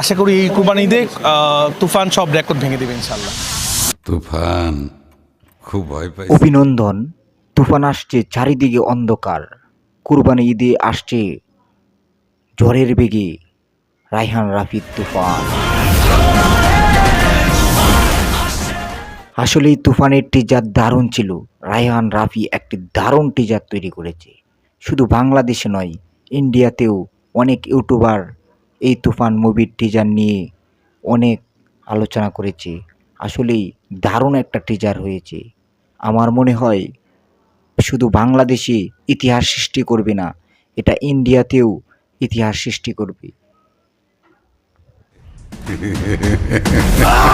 আশা করি এই কুরবানি ঈদে তুফান সব রেকর্ড ভেঙে দেবে ইনশাল্লাহ তুফান খুব ভয় পাই অভিনন্দন তুফান আসছে চারিদিকে অন্ধকার। কুরবানি ঈদে আসছে ঝড়ের বেগে রায়হান রাফির তুফান। আসলে এই তুফানের টিজার দারুণ ছিল। রায়হান রাফি একটি দারুণ টিজার তৈরি করেছে। শুধু বাংলাদেশে নয় ইন্ডিয়াতেও অনেক ইউটিউবার এই তুফান মুভির টিজার নিয়ে অনেক আলোচনা করেছি। আসলেই দারুণ একটা টিজার হয়েছে। আমার মনে হয় শুধু বাংলাদেশে ইতিহাস সৃষ্টি করবে না, এটা ইন্ডিয়াতেও ইতিহাস সৃষ্টি করবে।